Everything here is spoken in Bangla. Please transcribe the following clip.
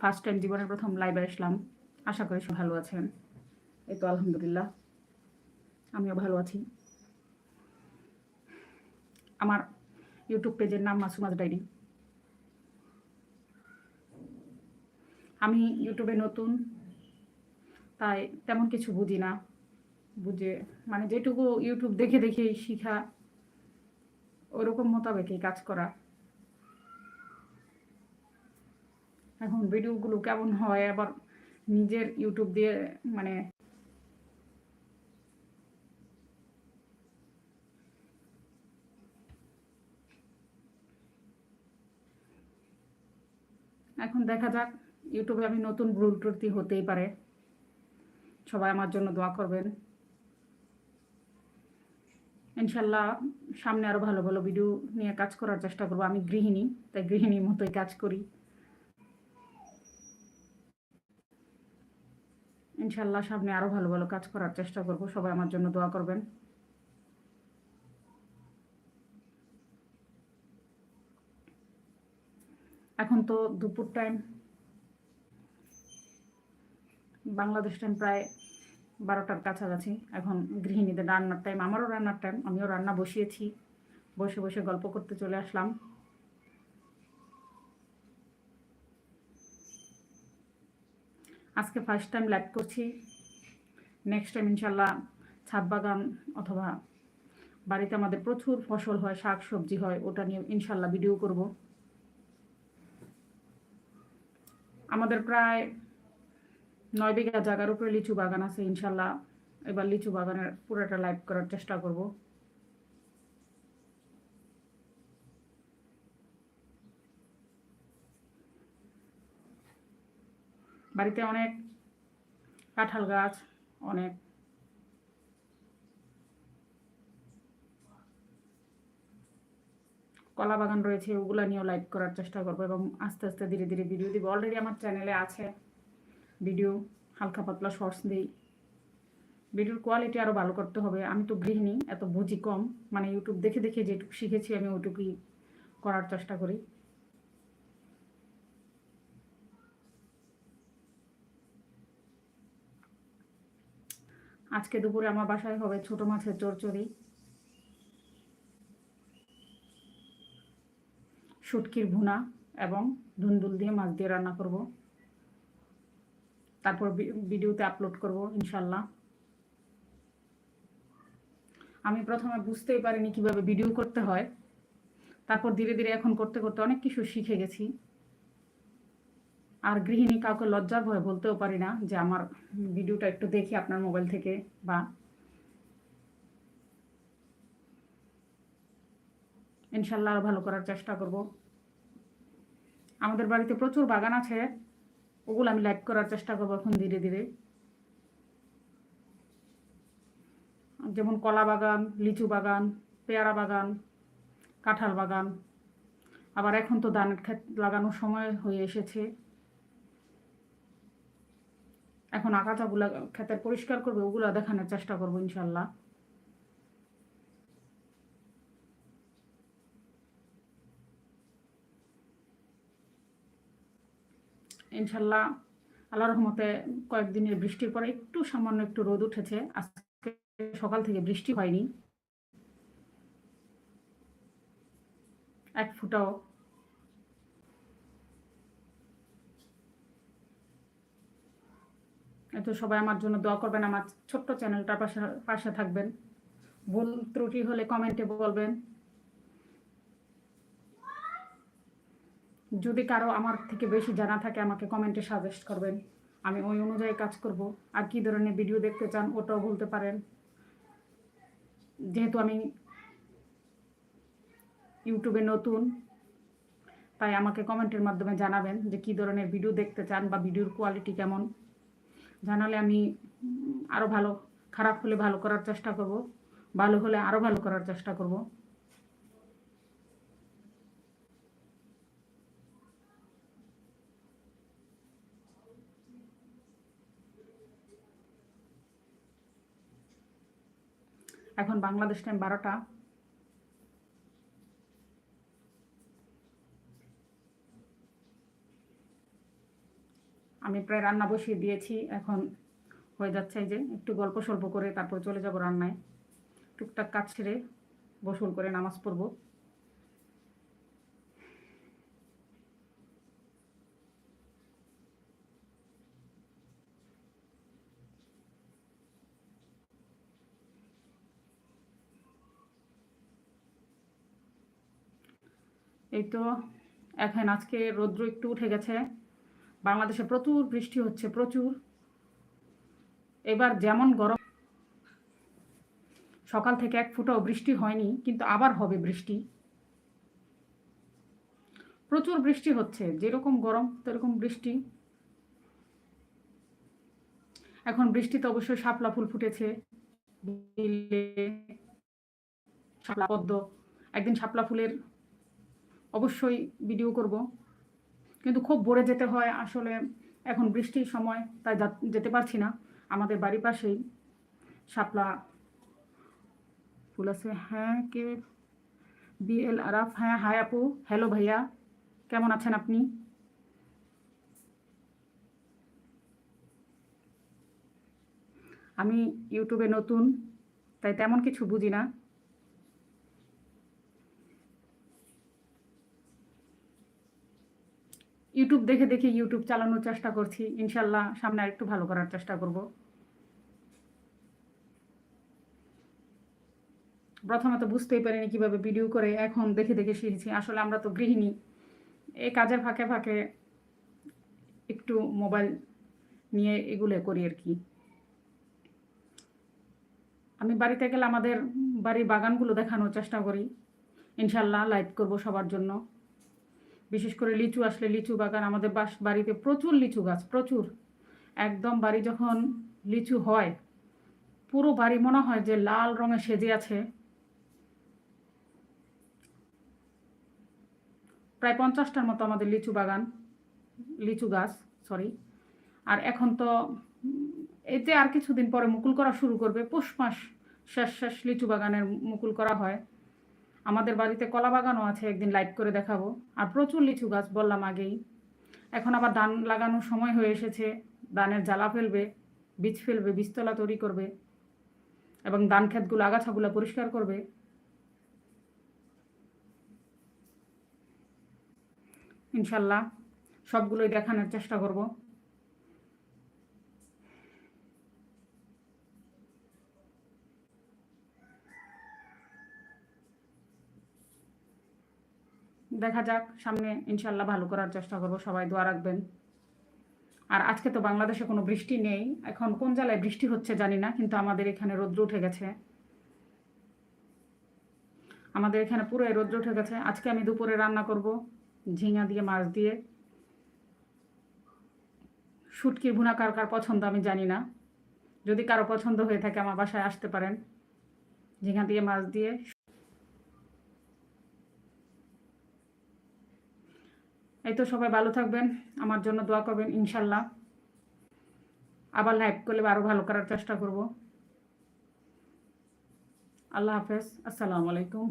ফার্স্ট টাইম জীবনের প্রথম লাইভে আসলাম। আশা করি সব ভালো আছেন। এই তো আলহামদুলিল্লাহ, আমিও ভালো আছি। আমার ইউটিউব পেজের নাম মাসুমাজ ডায়েরি। আমি ইউটিউবে নতুন, তাই তেমন কিছু বুঝি না। বুঝে মানে যেটুকু ইউটিউব দেখে দেখে শিখা, ওরকম মোতাবেকই কাজ করা। এখন ভিডিওগুলো কেমন হয়? আবার নিজের ইউটিউব দিয়ে মানে এখন দেখা যাক, ইউটিউবে আমি নতুন ভুল ত্রুটি হতেই পারে। সবাই আমার জন্য দোয়া করবেন। ইনশাল্লাহ সামনে আরও ভালো ভালো ভিডিও নিয়ে কাজ করার চেষ্টা করব। আমি গৃহিণী, তাই গৃহিণীর মতোই কাজ করি। ইনশাল্লাহ সামনে আরও ভালো ভালো কাজ করার চেষ্টা করব। সবাই আমার জন্য দোয়া করবেন। এখন তো দুপুর টাইম বাংলাদেশ টাইম প্রায় বারোটার কাছাকাছি। এখন গৃহিণীদের রান্নার টাইম আমারও রান্নার টাইম আমিও রান্না বসিয়েছি। বসে বসে গল্প করতে চলে আসলাম। আজকে ফার্স্ট টাইম লাইভ করছি। নেক্সট টাইম ইনশাল্লাহ ছাদ বাগান অথবা বাড়িতে আমাদের প্রচুর ফসল হয়, শাক সবজি হয়, ওটা নিয়ে ইনশাল্লাহ ভিডিও করব। আমাদের প্রায় নয় বিঘা জায়গার উপরে লিচু বাগান আছে ইনশাল্লাহ এবার লিচু বাগানের পুরোটা লাইভ করার চেষ্টা করব। বাড়িতে অনেক কাঁঠাল গাছ, অনেক কলা বাগান রয়েছে, ওগুলো নিয়েও লাইভ করার চেষ্টা করব এবং আস্তে আস্তে ধীরে ধীরে ভিডিও দিব। অলরেডি আমার চ্যানেলে আছে ভিডিও হালকা পাতলা শর্টস দিই। ভিডিওর কোয়ালিটি আরও ভালো করতে হবে। আমি তো গৃহিণী, এত বুঝি কম। মানে ইউটিউব দেখে দেখে যেটুকু শিখেছি, আমি ওইটুকুই করার চেষ্টা করি। আজকে দুপুরে আমার বাসায় হবে ছোট মাছের চরচড়ি শুটকির ভুনা এবং ধুন্দুল দিয়ে মাছ দিয়ে রান্না করব। তারপর ভিডিওতে আপলোড করব ইনশাল্লাহ আমি প্রথমে বুঝতেই পারিনি কীভাবে ভিডিও করতে হয়। তারপর ধীরে ধীরে এখন করতে করতে অনেক কিছু শিখে গেছি। আর গৃহিণী কাউকে লজ্জার ভয়ে বলতেও পারি না যে আমার ভিডিওটা একটু দেখি আপনার মোবাইল থেকে বা ইনশাল্লাহ আরও ভালো করার চেষ্টা করব। আমাদের বাড়িতে প্রচুর বাগান আছে, ওগুলো আমি লাইভ করার চেষ্টা করব এখন ধীরে ধীরে। যেমন কলা বাগান, লিচু বাগান, পেয়ারা বাগান, কাঁঠাল বাগান। আবার এখন তো ধানের ক্ষেত লাগানোর সময় হয়ে এসেছে। এখন আগাছাগুলো ক্ষেতের পরিষ্কার করবে, ওগুলো দেখানোর চেষ্টা করব ইনশাল্লাহ। ইনশাল্লাহ, আল্লাহ রহমতে কয়েকদিনের বৃষ্টির পরে একটু সামান্য একটু রোদ উঠেছে। আজকে সকাল থেকে বৃষ্টি হয়নি। এক ফুটাও এত সবাই আমার জন্য দোয়া করবেন, আমার ছোট্ট চ্যানেলটার পাশে পাশে থাকবেন। ভুল ত্রুটি হলে কমেন্টে বলবেন। যদি কারও আমার থেকে বেশি জানা থাকে, আমাকে কমেন্টে সাজেস্ট করবেন। আমি ওই অনুযায়ী কাজ করব। আর কি ধরনের ভিডিও দেখতে চান, ওটাও বলতে পারেন। যেহেতু আমি ইউটিউবে নতুন, তাই আমাকে কমেন্টের মাধ্যমে জানাবেন যে কি ধরনের ভিডিও দেখতে চান বা ভিডিওর কোয়ালিটি কেমন। জানালে আমি আরও ভালো, খারাপ হলে ভালো করার চেষ্টা করব, ভালো হলে আরও ভালো করার চেষ্টা করব। এখন বাংলাদেশ টাইম বারোটা। আমি প্রায় রান্না বসিয়ে দিয়েছি। এখন হয়ে যাচ্ছে যে একটু গল্প স্বল্প করে তারপর চলে যাব রান্নায়। টুকটাক কাজ ছেড়ে গোসল করে নামাজ পড়ব। এই তো, এখন আজকে রৌদ্র একটু উঠে গেছে। বাংলাদেশে প্রচুর বৃষ্টি হচ্ছে, প্রচুর। এবার যেমন গরম, সকাল থেকে এক ফুটাও বৃষ্টি হয়নি, কিন্তু আবার হবে বৃষ্টি। প্রচুর বৃষ্টি হচ্ছে, যেরকম গরম সেরকম বৃষ্টি। এখন বৃষ্টিতে অবশ্যই শাপলা ফুল ফুটেছে শাপলা পদ্ম। একদিন শাপলা ফুলের অবশ্যই ভিডিও করব। কিন্তু খুব ভোরে যেতে হয়। আসলে এখন বৃষ্টির সময় তাই যেতে পারছি না। আমাদের বাড়ির পাশেই শাপলা ফুল আছে। হ্যাঁ কে? বিএল আরাফ। হ্যাঁ হাই আপু। হ্যালো ভাইয়া। কেমন আছেন আপনি? আমি ইউটিউবে নতুন, তাই তেমন কিছু বুঝি না। ইউটিউব দেখে দেখে ইউটিউব চালানোর চেষ্টা করছি। ইনশাল্লাহ সামনে আরেকটু ভালো করার চেষ্টা করব। তো বুঝতেই পারিনি কীভাবে ভিডিও করে এখন দেখে দেখে শিখেছি। আসলে আমরা তো গৃহিণী। এই কাজের ফাঁকে ফাঁকে একটু মোবাইল নিয়ে এগুলো করি আর কি। আমি বাড়িতে গেলে আমাদের বাড়ির বাগানগুলো দেখানোর চেষ্টা করি। ইনশাল্লাহ লাইভ করব সবার জন্য। বিশেষ করে লিচু আসলে লিচু বাগান, আমাদের বাস বাড়িতে প্রচুর লিচু গাছ, প্রচুর। একদম বাড়ি যখন লিচু হয়, পুরো বাড়ি মনে হয় যে লাল রঙে সেজে আছে। প্রায় পঞ্চাশটার মতো আমাদের লিচু বাগান, লিচু গাছ সরি আর এখন তো এতে আর কিছুদিন পরে মুকুল করা শুরু করবে, পৌষ মাস শেষ শেষ লিচু বাগানের মুকুল করা হয়। আমাদের বাড়িতে কলা বাগানও আছে, একদিন লাইভ করে দেখাবো। আর প্রচুর লিচু গাছ বললাম আগেই। এখন আবার ধান লাগানোর সময় হয়ে এসেছে, ধানের জ্বালা ফেলবে, বীজ ফেলবে, বীজতলা তৈরি করবে, এবং ধান ক্ষেতগুলো, আগাছাগুলো পরিষ্কার করবে। ইনশাল্লাহ সবগুলোই দেখানোর চেষ্টা করব। দেখা যাক, সামনে ইনশাল্লাহ ভালো করার চেষ্টা করব, সবাই দোয়া রাখবেন। আর আজকে তো বাংলাদেশে কোনো বৃষ্টি নেই, এখন কোন জেলায় বৃষ্টি হচ্ছে জানি না, কিন্তু আমাদের এখানে রৌদ্র উঠে গেছে। আমাদের এখানে পুরো রৌদ্র উঠে গেছে। আজকে আমি দুপুরে রান্না করব, ঝিঙা দিয়ে, মাছ দিয়ে। শুটকির ভুনা কার কার পছন্দ আমি জানি না। যদি কারও পছন্দ হয়ে থাকে, আমার বাসায় আসতে পারেন। ঝিঙা দিয়ে, মাছ দিয়ে এই তো সবাই ভালো থাকবেন। আমার জন্য দোয়া করবেন, ইনশাল্লাহ। আবার লাইভ করলে আরও ভালো করার চেষ্টা করব। আল্লাহ হাফেজ, আসসালামু আলাইকুম।